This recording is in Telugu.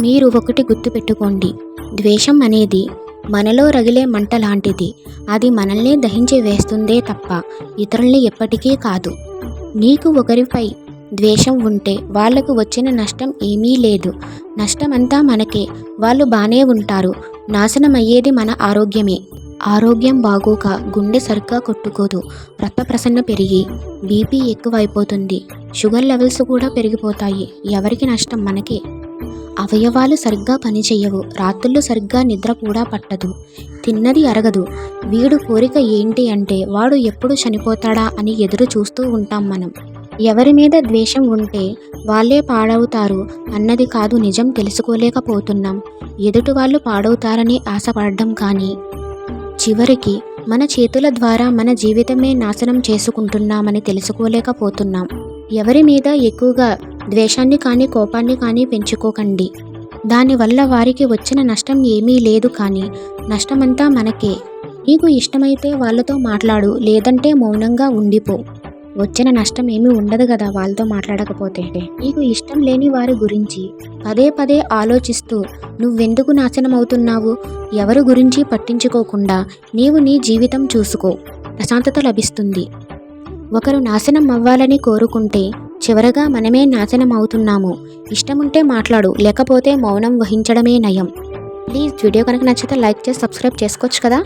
మీరు ఒకటి గుర్తుపెట్టుకోండి. ద్వేషం అనేది మనలో రగిలే మంట లాంటిది. అది మనల్ని దహించి వేస్తుందే తప్ప ఇతరుల్ని ఎప్పటికీ కాదు. నీకు ఒకరిపై ద్వేషం ఉంటే వాళ్ళకు వచ్చిన నష్టం ఏమీ లేదు. నష్టమంతా మనకే. వాళ్ళు బాగానే ఉంటారు. నాశనం అయ్యేది మన ఆరోగ్యమే. ఆరోగ్యం బాగోక గుండె సరిగ్గా కొట్టుకోదు. రక్త ప్రసన్న పెరిగి బీపీ ఎక్కువైపోతుంది. షుగర్ లెవెల్స్ కూడా పెరిగిపోతాయి. ఎవరికి నష్టం? మనకే. అవయవాలు సరిగ్గా పనిచేయవు. రాత్రుళ్ళు సరిగ్గా నిద్ర కూడా పట్టదు. తిన్నది అరగదు. వీడు కోరిక ఏంటి అంటే వాడు ఎప్పుడు చనిపోతాడా అని ఎదురు చూస్తూ ఉంటాం మనం. ఎవరి మీద ద్వేషం ఉంటే వాళ్ళే పాడవుతారు అన్నది కాదు నిజం తెలుసుకోలేకపోతున్నాం. ఎదుటి వాళ్ళు పాడవుతారని ఆశపడడం కానీ చివరికి మన చేతుల ద్వారా మన జీవితమే నాశనం చేసుకుంటున్నామని తెలుసుకోలేకపోతున్నాం. ఎవరి మీద ఎక్కువగా ద్వేషాన్ని కానీ కోపాన్ని కానీ పెంచుకోకండి. దానివల్ల వారికి వచ్చిన నష్టం ఏమీ లేదు కానీ నష్టమంతా మనకే. నీకు ఇష్టమైతే వాళ్ళతో మాట్లాడు లేదంటే మౌనంగా ఉండిపో. వచ్చిన నష్టం ఏమీ ఉండదు కదా వాళ్ళతో మాట్లాడకపోతే. నీకు ఇష్టం లేని వారి గురించి పదే పదే ఆలోచిస్తూ నువ్వెందుకు నాశనం అవుతున్నావు ఎవరి గురించి పట్టించుకోకుండా నీవు నీ జీవితం చూసుకో. ప్రశాంతత లభిస్తుంది. ఒకరు నాశనం అవ్వాలని కోరుకుంటే చివరగా మనమే నాశనం అవుతున్నాము ఇష్టముంటే మాట్లాడు లేకపోతే మౌనం వహించడమే నయం. ప్లీజ్ వీడియో కనుక నచ్చితే లైక్ చేసి సబ్స్క్రైబ్ చేసుకోవచ్చు కదా?